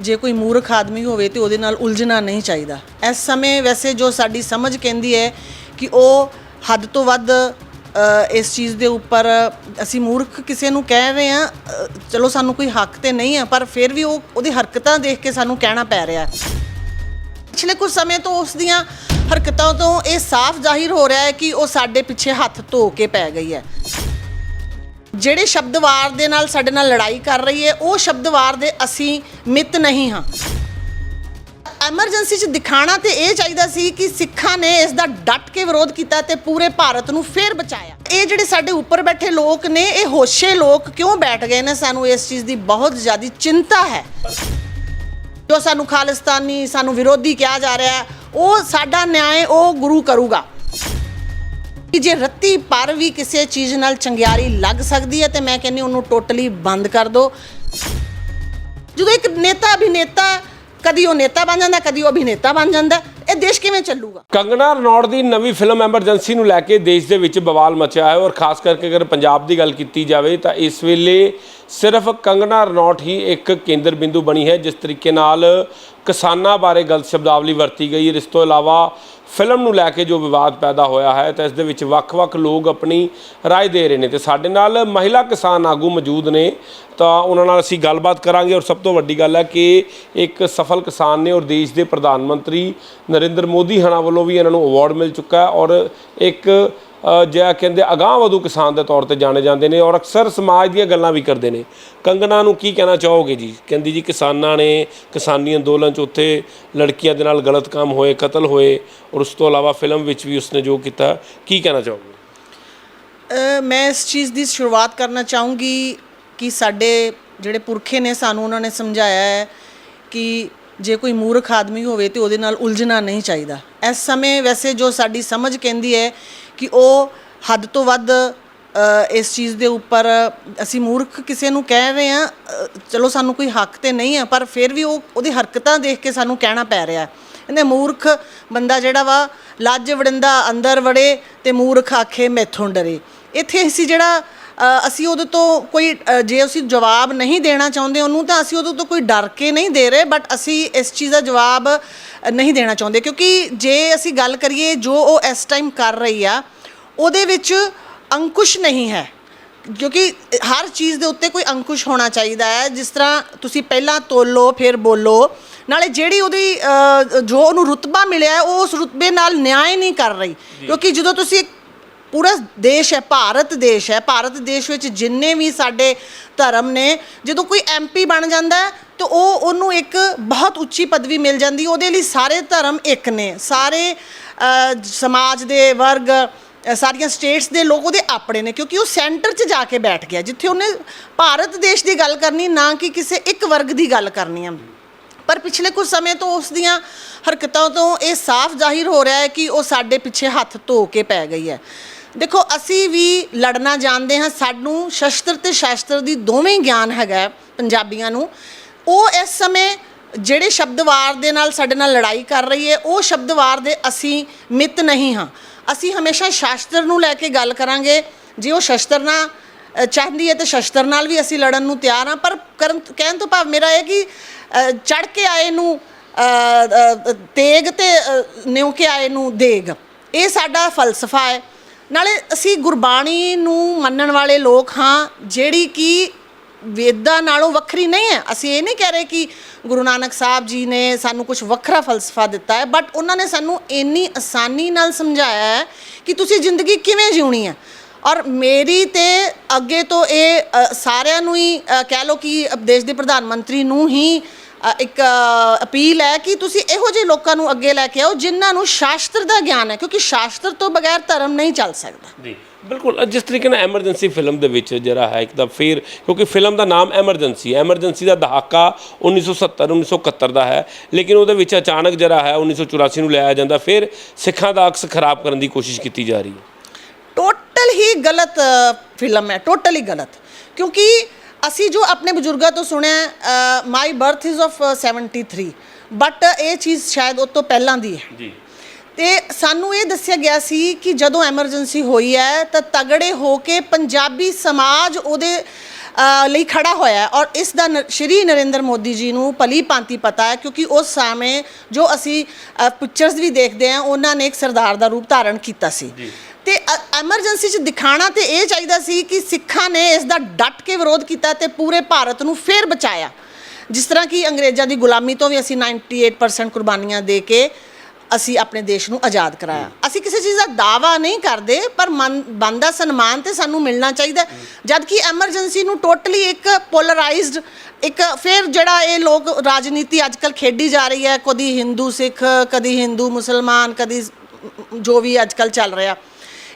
ਜੇ ਕੋਈ ਮੂਰਖ ਆਦਮੀ ਹੋਵੇ ਤੇ ਉਹਦੇ ਨਾਲ ਉਲਝਣਾ ਨਹੀਂ ਚਾਹੀਦਾ। ਇਸ ਸਮੇਂ ਵੈਸੇ ਜੋ ਸਾਡੀ ਸਮਝ ਕਹਿੰਦੀ ਹੈ ਕਿ ਉਹ ਹੱਦ ਤੋਂ ਵੱਧ ਇਸ ਚੀਜ਼ ਦੇ ਉੱਪਰ ਅਸੀਂ ਮੂਰਖ ਕਿਸੇ ਨੂੰ ਕਹਿ ਰਹੇ ਹਾਂ ਚਲੋ ਸਾਨੂੰ ਕੋਈ ਹੱਕ ਤੇ ਨਹੀਂ ਹੈ, ਪਰ ਫਿਰ ਵੀ ਉਹ ਉਹਦੀ ਹਰਕਤਾਂ ਦੇਖ ਕੇ ਸਾਨੂੰ ਕਹਿਣਾ ਪੈ ਰਿਹਾ ਪਿਛਲੇ ਕੁਝ ਸਮੇਂ ਤੋਂ ਉਸ ਦੀਆਂ ਹਰਕਤਾਂ ਤੋਂ ਇਹ ਸਾਫ਼ ਜ਼ਾਹਿਰ ਹੋ ਰਿਹਾ ਹੈ ਕਿ ਉਹ ਸਾਡੇ ਪਿੱਛੇ ਹੱਥ ਧੋ ਕੇ ਪੈ ਗਈ ਹੈ। ਜਿਹੜੇ ਸ਼ਬਦਵਾਰ ਦੇ ਨਾਲ ਸਾਡੇ ਨਾਲ ਲੜਾਈ ਕਰ ਰਹੀ ਹੈ, ਉਹ ਸ਼ਬਦਵਾਰ ਦੇ ਅਸੀਂ ਮਿੱਤ ਨਹੀਂ ਹਾਂ। ਐਮਰਜੈਂਸੀ 'ਚ ਦਿਖਾਣਾ ਤੇ ਇਹ ਚਾਹੀਦਾ ਸੀ ਕਿ ਸਿੱਖਾਂ ਨੇ ਇਸ ਦਾ ਡਟ ਕੇ ਵਿਰੋਧ ਕੀਤਾ ਤੇ ਪੂਰੇ ਭਾਰਤ ਨੂੰ ਫੇਰ ਬਚਾਇਆ। ਇਹ ਜਿਹੜੇ ਸਾਡੇ ਉੱਪਰ ਬੈਠੇ ਲੋਕ ਨੇ, ਇਹ ਹੋਸ਼ੇ ਲੋਕ ਕਿਉਂ ਬੈਠ ਗਏ ਨੇ? ਸਾਨੂੰ ਇਸ ਚੀਜ਼ ਦੀ ਬਹੁਤ ਜ਼ਿਆਦਾ ਚਿੰਤਾ ਹੈ। ਜੋ ਸਾਨੂੰ ਖਾਲਿਸਤਾਨੀ, ਸਾਨੂੰ ਵਿਰੋਧੀ ਕਿਹਾ ਜਾ ਰਿਹਾ ਉਹ ਸਾਡਾ ਨਿਆਂ ਉਹ ਗੁਰੂ ਕਰੂਗਾ। ਕਿ ਜੇ ਰੱਤੀ ਪਰ ਵੀ ਕਿਸੇ ਚੀਜ਼ ਨਾਲ ਚੰਗਿਆਰੀ ਲੱਗ ਸਕਦੀ ਹੈ, ਤੇ ਮੈਂ ਕਹਿੰਨੀ ਉਹਨੂੰ ਟੋਟਲੀ ਬੰਦ ਕਰ ਦਿਓ ਜਦੋਂ ਇੱਕ ਨੇਤਾ ਅਭਿਨੇਤਾ, ਕਦੀ ਉਹ ਨੇਤਾ ਬਣ ਜਾਂਦਾ, ਕਦੀ ਉਹ ਅਭਿਨੇਤਾ ਬਣ ਜਾਂਦਾ, ਇਹ ਦੇਸ਼ ਕਿਵੇਂ ਚੱਲੂਗਾ? ਕੰਗਨਾ ਰਣੌੜ ਦੀ ਨਵੀਂ ਫਿਲਮ ਐਮਰਜੈਂਸੀ ਨੂੰ ਲੈ ਕੇ ਦੇਸ਼ ਦੇ ਵਿੱਚ ਬਵਾਲ ਮਚਿਆ ਹੈ ਔਰ ਖਾਸ ਕਰਕੇ ਅਗਰ ਪੰਜਾਬ ਦੀ ਗੱਲ ਕੀਤੀ ਜਾਵੇ, ਤਾਂ ਇਸ ਵੇਲੇ ਸਿਰਫ ਕੰਗਨਾ ਰਣੌੜ ਹੀ ਇੱਕ ਕੇਂਦਰ ਬਿੰਦੂ ਬਣੀ ਹੈ, ਜਿਸ ਤਰੀਕੇ ਨਾਲ ਕਿਸਾਨਾਂ ਬਾਰੇ ਗਲਤ ਸ਼ਬਦਾਵਲੀ ਵਰਤੀ ਗਈ। ਇਸ ਤੋਂ ਇਲਾਵਾ ਫਿਲਮ ਨੂੰ ਲੈ ਕੇ ਜੋ ਵਿਵਾਦ ਪੈਦਾ ਹੋਇਆ ਹੈ ਤਾਂ ਇਸ ਦੇ ਵਿੱਚ ਵੱਖ-ਵੱਖ ਲੋਕ ਆਪਣੀ رائے ਦੇ ਰਹੇ ਨੇ ਤੇ ਸਾਡੇ ਨਾਲ ਮਹਿਲਾ ਕਿਸਾਨ ਆਗੂ ਮੌਜੂਦ ਨੇ ਤਾਂ ਉਹਨਾਂ ਨਾਲ ਅਸੀਂ ਗੱਲਬਾਤ ਕਰਾਂਗੇ ਔਰ ਸਭ ਤੋਂ ਵੱਡੀ ਗੱਲ ਹੈ ਕਿ ਇੱਕ ਸਫਲ ਕਿਸਾਨ ਨੇ ਔਰ ਦੇਸ਼ ਦੇ ਪ੍ਰਧਾਨ ਮੰਤਰੀ ਨਰਿੰਦਰ ਮੋਦੀ ਹਣਾ ਵੱਲੋਂ ਵੀ ਇਹਨਾਂ ਨੂੰ ਅਵਾਰਡ ਮਿਲ ਚੁੱਕਾ ਹੈ ਔਰ ਇੱਕ ਅ, ਜਿਹਾ ਕਹਿੰਦੇ ਅਗਾਂਹ ਵਧੂ ਕਿਸਾਨ ਦੇ ਤੌਰ ਤੇ ਜਾਣੇ ਜਾਂਦੇ ਨੇ ਔਰ ਅਕਸਰ ਸਮਾਜ ਦੀਆਂ ਗੱਲਾਂ ਵੀ ਕਰਦੇ ਨੇ। ਕੰਗਣਾ ਨੂੰ ਕੀ ਕਹਿਣਾ ਚਾਹੋਗੇ ਜੀ? ਕਹਿੰਦੀ ਜੀ ਕਿਸਾਨਾਂ ਨੇ ਕਿਸਾਨੀ ਅੰਦੋਲਨ 'ਚ ਉੱਥੇ ਲੜਕੀਆਂ ਦੇ ਨਾਲ ਗਲਤ ਕੰਮ ਹੋਏ ਕਤਲ ਹੋਏ ਔਰ ਉਸ ਤੋਂ ਇਲਾਵਾ ਫਿਲਮ ਵਿੱਚ ਵੀ ਉਸਨੇ ਜੋ ਕੀਤਾ ਕੀ ਕਹਿਣਾ ਚਾਹੋਗੇ? ਮੈਂ ਇਸ ਚੀਜ਼ ਦੀ ਸ਼ੁਰੂਆਤ ਕਰਨਾ ਚਾਹੂੰਗੀ ਕਿ ਸਾਡੇ ਜਿਹੜੇ ਪੁਰਖੇ ਨੇ ਸਾਨੂੰ ਉਹਨਾਂ ਨੇ ਸਮਝਾਇਆ ਹੈ ਕਿ ਜੇ ਕੋਈ ਮੂਰਖ ਆਦਮੀ ਹੋਵੇ ਤੇ ਉਹਦੇ ਨਾਲ ਉਲਝਣਾ ਨਹੀਂ ਚਾਹੀਦਾ। ਇਸ ਸਮੇਂ ਵੈਸੇ ਜੋ ਸਾਡੀ ਸਮਝ ਕਹਿੰਦੀ ਹੈ ਕਿ ਉਹ ਹੱਦ ਤੋਂ ਵੱਧ ਇਸ ਚੀਜ਼ ਦੇ ਉੱਪਰ ਅਸੀਂ ਮੂਰਖ ਕਿਸੇ ਨੂੰ ਕਹਿ ਰਹੇ ਹਾਂ ਚਲੋ ਸਾਨੂੰ ਕੋਈ ਹੱਕ ਤੇ ਨਹੀਂ ਆ ਪਰ ਫਿਰ ਵੀ ਉਹ ਉਹਦੀ ਹਰਕਤਾਂ ਦੇਖ ਕੇ ਸਾਨੂੰ ਕਹਿਣਾ ਪੈ ਰਿਹਾ ਕਹਿੰਦੇ ਮੂਰਖ ਬੰਦਾ ਜਿਹੜਾ ਵਾ, ਲੱਜ ਵੜਿੰਦਾ ਅੰਦਰ ਵੜੇ ਤੇ ਮੂਰਖ ਆਖੇ ਮੈਥੋਂ ਡਰੇ। ਇੱਥੇ ਅਸੀਂ ਜਿਹੜਾ ਅਸੀਂ ਉਹਦੇ ਤੋਂ ਕੋਈ ਜੇ ਅਸੀਂ ਜਵਾਬ ਨਹੀਂ ਦੇਣਾ ਚਾਹੁੰਦੇ ਉਹਨੂੰ, ਤਾਂ ਅਸੀਂ ਉਹਦੇ ਤੋਂ ਕੋਈ ਡਰ ਕੇ ਨਹੀਂ ਦੇ ਰਹੇ ਬਟ ਅਸੀਂ ਇਸ ਚੀਜ਼ ਦਾ ਜਵਾਬ ਨਹੀਂ ਦੇਣਾ ਚਾਹੁੰਦੇ। ਕਿਉਂਕਿ ਜੇ ਅਸੀਂ ਗੱਲ ਕਰੀਏ ਜੋ ਉਹ ਇਸ ਟਾਈਮ ਕਰ ਰਹੀ ਆ ਉਹਦੇ ਵਿੱਚ ਅੰਕੁਸ਼ ਨਹੀਂ ਹੈ। ਕਿਉਂਕਿ ਹਰ ਚੀਜ਼ ਦੇ ਉੱਤੇ ਕੋਈ ਅੰਕੁਸ਼ ਹੋਣਾ ਚਾਹੀਦਾ ਹੈ। ਜਿਸ ਤਰ੍ਹਾਂ ਤੁਸੀਂ ਪਹਿਲਾਂ ਤੋਲੋ ਫਿਰ ਬੋਲੋ। ਨਾਲੇ ਜਿਹੜੀ ਉਹਦੀ ਜੋ ਉਹਨੂੰ ਰੁਤਬਾ ਮਿਲਿਆ ਹੈ, ਉਹ ਉਸ ਰੁਤਬੇ ਨਾਲ ਨਿਆਂ ਨਹੀਂ ਕਰ ਰਹੀ। ਕਿਉਂਕਿ ਜਦੋਂ ਤੁਸੀਂ ਪੂਰਾ ਦੇਸ਼ ਹੈ ਭਾਰਤ ਦੇਸ਼ ਹੈ ਭਾਰਤ ਦੇਸ਼ ਵਿੱਚ ਜਿੰਨੇ ਵੀ ਸਾਡੇ ਧਰਮ ਨੇ ਜਦੋਂ ਕੋਈ ਐਮਪੀ ਬਣ ਜਾਂਦਾ ਤਾਂ ਉਹ ਉਹਨੂੰ ਇੱਕ ਬਹੁਤ ਉੱਚੀ ਪਦਵੀ ਮਿਲ ਜਾਂਦੀ। ਉਹਦੇ ਲਈ ਸਾਰੇ ਧਰਮ ਇੱਕ ਨੇ। ਸਾਰੇ ਸਮਾਜ ਦੇ ਵਰਗ ਅ, ਸਾਰੀਆਂ ਸਟੇਟਸ ਦੇ ਲੋਕ ਉਹਦੇ ਆਪਣੇ ਨੇ ਕਿਉਂਕਿ ਉਹ ਸੈਂਟਰ 'ਚ ਜਾ ਕੇ ਬੈਠ ਗਿਆ ਜਿੱਥੇ ਉਹਨੇ ਭਾਰਤ ਦੇਸ਼ ਦੀ ਗੱਲ ਕਰਨੀ ਨਾ ਕਿ ਕਿਸੇ ਇੱਕ ਵਰਗ ਦੀ ਗੱਲ ਕਰਨੀ ਆ। ਪਰ ਪਿਛਲੇ ਕੁਝ ਸਮੇਂ ਤੋਂ ਉਸ ਦੀਆਂ ਹਰਕਤਾਂ ਤੋਂ ਇਹ ਸਾਫ਼ ਜ਼ਾਹਿਰ ਹੋ ਰਿਹਾ ਹੈ ਕਿ ਉਹ ਸਾਡੇ ਪਿੱਛੇ ਹੱਥ ਧੋ ਕੇ ਪੈ ਗਈ ਹੈ। ਦੇਖੋ ਅਸੀਂ ਵੀ ਲੜਨਾ ਜਾਣਦੇ ਹਾਂ ਸਾਨੂੰ ਸ਼ਸਤਰ ਤੇ ਸ਼ਾਸਤਰ ਦੀ ਦੋਵੇਂ ਗਿਆਨ ਹੈਗਾ ਹੈ ਪੰਜਾਬੀਆਂ ਨੂੰ। ਉਹ ਇਸ ਸਮੇਂ ਜਿਹੜੇ ਸ਼ਬਦਵਾਰ ਦੇ ਨਾਲ ਸਾਡੇ ਨਾਲ ਲੜਾਈ ਕਰ ਰਹੀ ਹੈ ਉਹ ਸ਼ਬਦਵਾਰ ਦੇ ਅਸੀਂ ਮਿੱਤ ਨਹੀਂ ਹਾਂ। ਅਸੀਂ ਹਮੇਸ਼ਾ ਸ਼ਾਸਤਰ ਨੂੰ ਲੈ ਕੇ ਗੱਲ ਕਰਾਂਗੇ। ਜੇ ਉਹ ਸ਼ਸਤਰ ਨਾਲ ਚਾਹੁੰਦੀ ਹੈ ਤੇ ਸ਼ਸਤਰ ਨਾਲ ਵੀ ਅਸੀਂ ਲੜਨ ਨੂੰ ਤਿਆਰ ਹਾਂ। ਪਰ ਕਰਨ ਕਹਿਣ ਤੋਂ ਭਾਵ ਮੇਰਾ ਇਹ ਕਿ ਚੜ ਕੇ ਆਏ ਨੂੰ ਤੇਗ ਤੇ ਅ, ਨਿਉ ਕੇ ਆਏ ਨੂੰ ਦੇਗ। ਇਹ ਸਾਡਾ ਫਲਸਫਾ ਹੈ। ਨਾਲੇ ਅਸੀਂ ਗੁਰਬਾਣੀ ਨੂੰ ਮੰਨਣ ਵਾਲੇ ਲੋਕ ਹਾਂ ਜਿਹੜੀ ਕਿ ਵੇਦਾਂ ਨਾਲੋਂ ਵੱਖਰੀ ਨਹੀਂ ਹੈ। ਅਸੀਂ ਇਹ ਨਹੀਂ ਕਹਿ ਰਹੇ ਕਿ ਗੁਰੂ ਨਾਨਕ ਸਾਹਿਬ ਜੀ ਨੇ ਸਾਨੂੰ ਕੁਝ ਵੱਖਰਾ ਫਲਸਫਾ ਦਿੱਤਾ ਹੈ ਬਟ ਉਹਨਾਂ ਨੇ ਸਾਨੂੰ ਇੰਨੀ ਆਸਾਨੀ ਨਾਲ ਸਮਝਾਇਆ ਹੈ ਕਿ ਤੁਸੀਂ ਜ਼ਿੰਦਗੀ ਕਿਵੇਂ ਜਿਉਣੀ ਹੈ। ਔਰ ਮੇਰੀ ਤੇ ਅੱਗੇ ਤੋਂ ਇਹ ਸਾਰਿਆਂ ਨੂੰ ਹੀ ਕਹਿ ਲਓ ਕਿ ਦੇਸ਼ ਦੇ ਪ੍ਰਧਾਨ ਮੰਤਰੀ ਨੂੰ ਹੀ ਇੱਕ ਅਪੀਲ ਹੈ ਕਿ ਤੁਸੀਂ ਇਹੋ ਜਿਹੇ ਲੋਕਾਂ ਨੂੰ ਅੱਗੇ ਲੈ ਕੇ ਆਓ ਜਿਨ੍ਹਾਂ ਨੂੰ ਸ਼ਾਸਤਰ ਦਾ ਗਿਆਨ ਹੈ, ਕਿਉਂਕਿ ਸ਼ਾਸਤਰ ਤੋਂ ਬਗੈਰ ਧਰਮ ਨਹੀਂ ਚੱਲ ਸਕਦਾ। ਜੀ। ਬਿਲਕੁਲ ਜਿਸ ਤਰੀਕੇ ਨਾਲ ਐਮਰਜੈਂਸੀ ਫਿਲਮ ਦੇ ਵਿੱਚ ਜਿਹੜਾ ਹੈ ਇੱਕ ਤਾਂ ਫਿਰ ਕਿਉਂਕਿ ਫਿਲਮ ਦਾ ਨਾਮ ਐਮਰਜੈਂਸੀ ਐਮਰਜੈਂਸੀ ਦਾ ਦਹਾਕਾ 1970 1971 ਦਾ ਹੈ ਲੇਕਿਨ ਉਹਦੇ ਵਿੱਚ ਅਚਾਨਕ ਜਿਹੜਾ ਹੈ 1984 ਨੂੰ ਲਿਆਇਆ ਜਾਂਦਾ ਫਿਰ ਸਿੱਖਾਂ ਦਾ ਅਕਸ ਖਰਾਬ ਕਰਨ ਦੀ ਕੋਸ਼ਿਸ਼ ਕੀਤੀ ਜਾ ਰਹੀ ਹੈ। ਟੋਟਲ ਹੀ ਗਲਤ ਫਿਲਮ ਹੈ ਟੋਟਲ ਗਲਤ। ਕਿਉਂਕਿ ਅਸੀਂ ਜੋ ਆਪਣੇ ਬਜ਼ੁਰਗਾਂ ਤੋਂ ਸੁਣਿਆ my birth is of 73 but ਇਹ ਚੀਜ਼ ਸ਼ਾਇਦ ਉਹ ਤੋਂ ਪਹਿਲਾਂ ਦੀ ਹੈ। ਜੀ। ਤੇ ਸਾਨੂੰ ਇਹ ਦੱਸਿਆ ਗਿਆ ਸੀ ਕਿ ਜਦੋਂ ਐਮਰਜੈਂਸੀ ਹੋਈ ਹੈ ਤਾਂ ਤਗੜੇ ਹੋ ਕੇ ਪੰਜਾਬੀ ਸਮਾਜ ਉਹਦੇ ਲਈ ਖੜਾ ਹੋਇਆ ਔਰ ਇਸ ਦਾ ਸ਼੍ਰੀ ਨਰਿੰਦਰ ਮੋਦੀ ਜੀ ਨੂੰ ਭਲੀ ਭਾਂਤੀ ਪਤਾ ਹੈ ਕਿਉਂਕਿ ਉਸ ਸਮੇਂ ਜੋ ਅਸੀਂ ਪਿਕਚਰਸ ਵੀ ਦੇਖਦੇ ਹਾਂ ਉਹਨਾਂ ਨੇ ਇੱਕ ਸਰਦਾਰ ਦਾ ਰੂਪ ਧਾਰਨ ਕੀਤਾ ਸੀ। ਤੇ ਐਮਰਜੈਂਸੀ 'ਚ ਦਿਖਾਣਾ ਤੇ ਇਹ ਚਾਹੀਦਾ ਸੀ ਕਿ ਸਿੱਖਾਂ ਨੇ ਇਸ ਦਾ ਡਟ ਕੇ ਵਿਰੋਧ ਕੀਤਾ ਤੇ ਪੂਰੇ ਭਾਰਤ ਨੂੰ ਫੇਰ ਬਚਾਇਆ। ਜਿਸ ਤਰ੍ਹਾਂ ਕਿ ਅੰਗਰੇਜ਼ਾਂ ਦੀ ਗੁਲਾਮੀ ਤੋਂ ਵੀ ਅਸੀਂ 98% ਕੁਰਬਾਨੀਆਂ ਦੇ ਕੇ ਅਸੀਂ ਆਪਣੇ ਦੇਸ਼ ਨੂੰ ਆਜ਼ਾਦ ਕਰਾਇਆ। ਅਸੀਂ ਕਿਸੇ ਚੀਜ਼ ਦਾ ਦਾਵਾ ਨਹੀਂ ਕਰਦੇ ਪਰ ਮਨ ਬੰਦਾ ਸਨਮਾਨ ਤੇ ਸਾਨੂੰ ਮਿਲਣਾ ਚਾਹੀਦਾ। ਜਦ ਕਿ ਐਮਰਜੈਂਸੀ ਨੂੰ ਟੋਟਲੀ ਇੱਕ ਪੋਲਰਾਈਜ਼ਡ ਇੱਕ ਫਿਰ ਜਿਹੜਾ ਇਹ ਲੋਕ ਰਾਜਨੀਤੀ ਅੱਜਕੱਲ ਖੇਡੀ ਜਾ ਰਹੀ ਹੈ ਕਦੀ ਹਿੰਦੂ ਸਿੱਖ ਕਦੀ ਹਿੰਦੂ ਮੁਸਲਮਾਨ ਕਦੀ ਜੋ ਵੀ ਅੱਜਕੱਲ ਚੱਲ ਰਿਹਾ।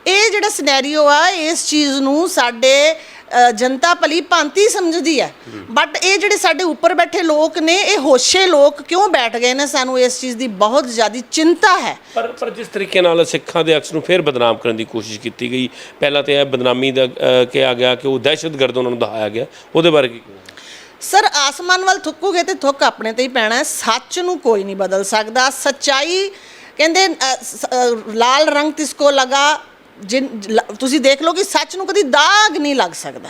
ਇਹ ਜਿਹੜਾ ਸਿਨੈਰੀਓ ਆ ਇਸ ਚੀਜ਼ ਨੂੰ ਸਾਡੇ ਅ, ਜਨਤਾ ਭਲੀ ਭਾਂਤੀ ਸਮਝਦੀ ਹੈ। ਬਟ ਇਹ ਜਿਹੜੇ ਸਾਡੇ ਉੱਪਰ ਬੈਠੇ ਲੋਕ ਨੇ ਇਹ ਹੋਸ਼ੇ ਲੋਕ ਕਿਉਂ ਬੈਠ ਗਏ ਨੇ? ਸਾਨੂੰ ਇਸ ਚੀਜ਼ ਦੀ ਬਹੁਤ ਜ਼ਿਆਦਾ ਚਿੰਤਾ ਹੈ। ਪਰ ਪਰ ਜਿਸ ਤਰੀਕੇ ਨਾਲ ਸਿੱਖਾਂ ਦੇ ਅਕਸ ਨੂੰ ਫਿਰ ਬਦਨਾਮ ਕਰਨ ਦੀ ਕੋਸ਼ਿਸ਼ ਕੀਤੀ ਗਈ ਪਹਿਲਾਂ ਤੇ ਇਹ ਬਦਨਾਮੀ ਦਾ ਅ, ਕਿਹਾ ਗਿਆ ਕਿ ਉਹ ਦਹਿਸ਼ਤਗਰਦ ਉਹਨਾਂ ਨੂੰ ਦਿਖਾਇਆ ਗਿਆ। ਉਹਦੇ ਬਾਰੇ ਕੀ ਕਹੋਗੇ? ਸਰ ਆਸਮਾਨ ਵੱਲ ਥੁੱਕੋਗੇ ਤੇ ਥੁੱਕ ਆਪਣੇ ਤੇ ਹੀ ਪੈਣਾ ਹੈ। ਸੱਚ ਨੂੰ ਕੋਈ ਨਹੀਂ ਬਦਲ ਸਕਦਾ। ਸੱਚਾਈ ਕਹਿੰਦੇ ਅ, ਸ- ਅ, ਲਾਲ ਰੰਗ ਤਿਸਕੋ ਲਗਾ ਜਿਨ ਲ- ਤੁਸੀਂ ਦੇਖ ਲਓ ਕਿ ਸੱਚ ਨੂੰ ਕਦੀ ਦਾਗ ਨਹੀਂ ਲੱਗ ਸਕਦਾ।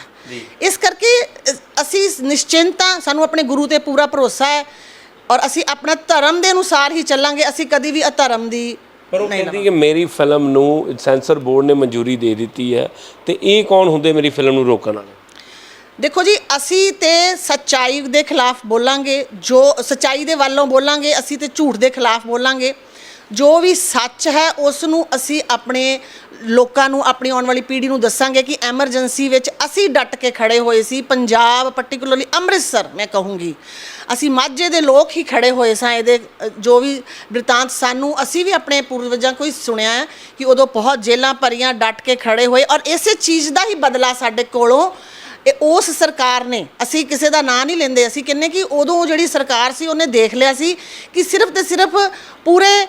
ਇਸ ਕਰਕੇ ਅ, ਅਸੀਂ ਨਿਸ਼ਚਿੰਤਾ ਸਾਨੂੰ ਆਪਣੇ ਗੁਰੂ ਤੇ ਪੂਰਾ ਭਰੋਸਾ ਹੈ ਔਰ ਅਸੀਂ ਆਪਣਾ ਧਰਮ ਦੇ ਅਨੁਸਾਰ ਹੀ ਚੱਲਾਂਗੇ ਅਸੀਂ ਕਦੀ ਵੀ ਅਧਰਮ ਦੀ ਪਰ ਉਹ ਕਹਿੰਦੀ ਕਿ ਮੇਰੀ ਫਿਲਮ ਨੂੰ ਸੈਂਸਰ ਬੋਰਡ ਨੇ ਮਨਜ਼ੂਰੀ ਦੇ ਦਿੱਤੀ ਹੈ ਤੇ ਇਹ ਕੌਣ ਹੁੰਦੇ ਮੇਰੀ ਫਿਲਮ ਨੂੰ ਰੋਕਣ ਵਾਲੇ? ਦੇਖੋ ਜੀ ਅਸੀਂ ਤੇ ਸੱਚਾਈ ਦੇ ਖਿਲਾਫ ਬੋਲਾਂਗੇ ਜੋ ਸੱਚਾਈ ਦੇ ਵੱਲੋਂ ਬੋਲਾਂਗੇ ਅਸੀਂ ਤੇ ਝੂਠ ਦੇ ਖਿਲਾਫ ਬੋਲਾਂਗੇ। ਜੋ ਵੀ ਸੱਚ ਹੈ, ਉਸ ਨੂੰ ਅਸੀਂ ਆਪਣੇ ਲੋਕਾਂ ਨੂੰ, ਆਪਣੀ ਆਉਣ ਵਾਲੀ ਪੀੜ੍ਹੀ ਨੂੰ ਦੱਸਾਂਗੇ ਕਿ ਐਮਰਜੈਂਸੀ ਵਿੱਚ ਅਸੀਂ ਡਟ ਕੇ ਖੜੇ ਹੋਏ ਸੀ। ਪੰਜਾਬ ਪਾਰਟਿਕੂਲਰਲੀ ਅੰਮ੍ਰਿਤਸਰ, ਮੈਂ ਕਹੂੰਗੀ। ਅਸੀਂ ਮਾਝੇ ਦੇ ਲੋਕ ਹੀ ਖੜੇ ਹੋਏ ਸਾਂ, ਇਹਦੇ ਜੋ ਵੀ ਬ੍ਰਿਤਾਂਤ ਸਾਨੂੰ, ਅਸੀਂ ਵੀ ਆਪਣੇ ਪੂਰਵਜਾਂ ਕੋਈ ਸੁਣਿਆ ਹੈ ਕਿ ਉਦੋਂ ਬਹੁਤ ਜੇਲਾਂ ਭਰੀਆਂ, ਡਟ ਕੇ ਖੜੇ ਹੋਏ ਔਰ ਇਸੇ ਚੀਜ਼ ਦਾ ਹੀ ਬਦਲਾ ਸਾਡੇ ਕੋਲੋਂ, ਇਹ ਉਸ ਸਰਕਾਰ ਨੇ, ਅਸੀਂ ਕਿਸੇ ਦਾ ਨਾਂ ਨਹੀਂ ਲੈਂਦੇ, ਅਸੀਂ ਕਹਿੰਨੇ ਕਿ ਉਦੋਂ ਜਿਹੜੀ ਸਰਕਾਰ ਸੀ, ਉਹਨੇ ਦੇਖ ਲਿਆ ਸੀ ਕਿ ਸਿਰਫ ਤੇ ਸਿਰਫ ਪੂਰੇ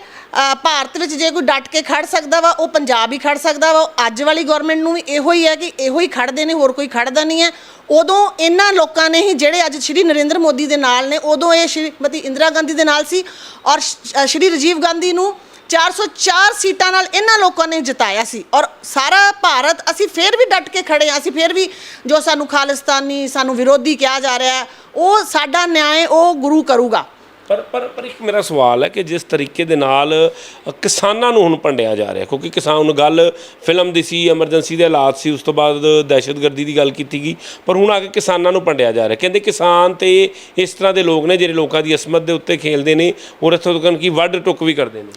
ਭਾਰਤ ਵਿੱਚ ਜੇ ਕੋਈ ਡਟ ਕੇ ਖੜ ਸਕਦਾ ਵਾ, ਉਹ ਪੰਜਾਬ ਹੀ ਖੜ ਸਕਦਾ ਵਾ। ਅੱਜ ਵਾਲੀ ਗਵਰਨਮੈਂਟ ਨੂੰ ਵੀ ਇਹੋ ਹੀ ਹੈ ਕਿ ਇਹੋ ਹੀ ਖੜਦੇ ਨੇ, ਹੋਰ ਕੋਈ ਖੜਦਾ ਨਹੀਂ ਹੈ। ਉਦੋਂ ਇਹਨਾਂ ਲੋਕਾਂ ਨੇ ਹੀ ਜਿਹੜੇ ਅੱਜ ਸ਼੍ਰੀ ਨਰਿੰਦਰ ਮੋਦੀ ਦੇ ਨਾਲ ਨੇ, ਉਦੋਂ ਇਹ ਸ਼੍ਰੀਮਤੀ ਇੰਦਰਾ ਗਾਂਧੀ ਦੇ ਨਾਲ ਸੀ ਔਰ ਸ਼੍ਰੀ ਰਾਜੀਵ ਗਾਂਧੀ ਨੂੰ 404 ਸੀਟਾਂ ਨਾਲ ਇਹਨਾਂ ਲੋਕਾਂ ਨੇ ਜਿਤਾਇਆ ਸੀ। ਔਰ ਸਾਰਾ ਭਾਰਤ ਅਸੀਂ ਫੇਰ ਵੀ ਡਟ ਕੇ ਖੜੇ ਹਾਂ, ਅਸੀਂ ਫੇਰ ਵੀ ਜੋ ਸਾਨੂੰ ਖਾਲਿਸਤਾਨੀ, ਸਾਨੂੰ ਵਿਰੋਧੀ ਕਿਹਾ ਜਾ ਰਿਹਾ, ਉਹ ਸਾਡਾ ਨਿਆਂ ਉਹ ਗੁਰੂ ਕਰੂਗਾ। ਪਰ ਪਰ ਪਰ ਇੱਕ ਮੇਰਾ ਸਵਾਲ ਹੈ ਕਿ ਜਿਸ ਤਰੀਕੇ ਦੇ ਨਾਲ ਕਿਸਾਨਾਂ ਨੂੰ ਹੁਣ ਭੰਡਿਆ ਜਾ ਰਿਹਾ, ਕਿਉਂਕਿ ਕਿਸਾਨ, ਹੁਣ ਗੱਲ ਫਿਲਮ ਦੀ ਸੀ, ਐਮਰਜੈਂਸੀ ਦੇ ਹਾਲਾਤ ਸੀ, ਉਸ ਤੋਂ ਬਾਅਦ ਦਹਿਸ਼ਤਗਰਦੀ ਦੀ ਗੱਲ ਕੀਤੀ ਗਈ, ਪਰ ਹੁਣ ਆ ਕੇ ਕਿਸਾਨਾਂ ਨੂੰ ਭੰਡਿਆ ਜਾ ਰਿਹਾ। ਕਹਿੰਦੇ ਕਿਸਾਨ ਤੇ ਇਸ ਤਰ੍ਹਾਂ ਦੇ ਲੋਕ ਨੇ, ਜਿਹੜੇ ਲੋਕਾਂ ਦੀ ਅਸਮਤ ਦੇ ਉੱਤੇ ਖੇਲਦੇ ਨੇ, ਔਰ ਇੱਥੋਂ ਤੱਕ ਕਿ ਵੱਢ ਟੁੱਕ ਵੀ ਕਰਦੇ ਨੇ।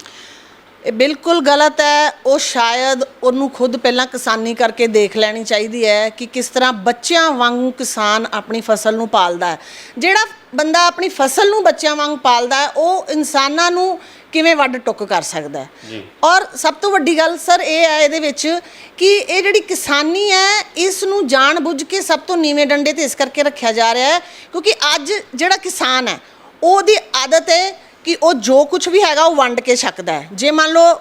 ਇਹ ਬਿਲਕੁਲ ਗਲਤ ਹੈ। ਉਹ ਸ਼ਾਇਦ ਉਹਨੂੰ ਖੁਦ ਪਹਿਲਾਂ ਕਿਸਾਨੀ ਕਰਕੇ ਦੇਖ ਲੈਣੀ ਚਾਹੀਦੀ ਹੈ ਕਿ ਕਿਸ ਤਰ੍ਹਾਂ ਬੱਚਿਆਂ ਵਾਂਗੂ ਕਿਸਾਨ ਆਪਣੀ ਫਸਲ ਨੂੰ ਪਾਲਦਾ ਹੈ। ਜਿਹੜਾ ਬੰਦਾ ਆਪਣੀ ਫਸਲ ਨੂੰ ਬੱਚਿਆਂ ਵਾਂਗ ਪਾਲਦਾ ਹੈ ਉਹ ਇਨਸਾਨਾਂ ਨੂੰ ਕਿਵੇਂ ਵੱਢ ਟੁੱਕ ਕਰ ਸਕਦਾ ਹੈ। ਔਰ ਸਭ ਤੋਂ ਵੱਡੀ ਗੱਲ ਸਰ ਇਹ ਹੈ ਇਹਦੇ ਵਿੱਚ ਕਿ ਇਹ ਜਿਹੜੀ ਕਿਸਾਨੀ ਹੈ ਇਸ ਨੂੰ ਜਾਣ ਬੁੱਝ ਕੇ ਸਭ ਤੋਂ ਨੀਵੇਂ ਡੰਡੇ ਤੇ ਇਸ ਕਰਕੇ ਰੱਖਿਆ ਜਾ ਰਿਹਾ ਹੈ ਕਿਉਂਕਿ ਅੱਜ ਜਿਹੜਾ ਕਿਸਾਨ ਹੈ ਉਹਦੀ ਆਦਤ ਹੈ ਕਿ ਉਹ ਜੋ ਕੁਝ ਵੀ ਹੈਗਾ ਉਹ ਵੰਡ ਕੇ ਛਕਦਾ ਹੈ। ਜੇ ਮੰਨ ਲਓ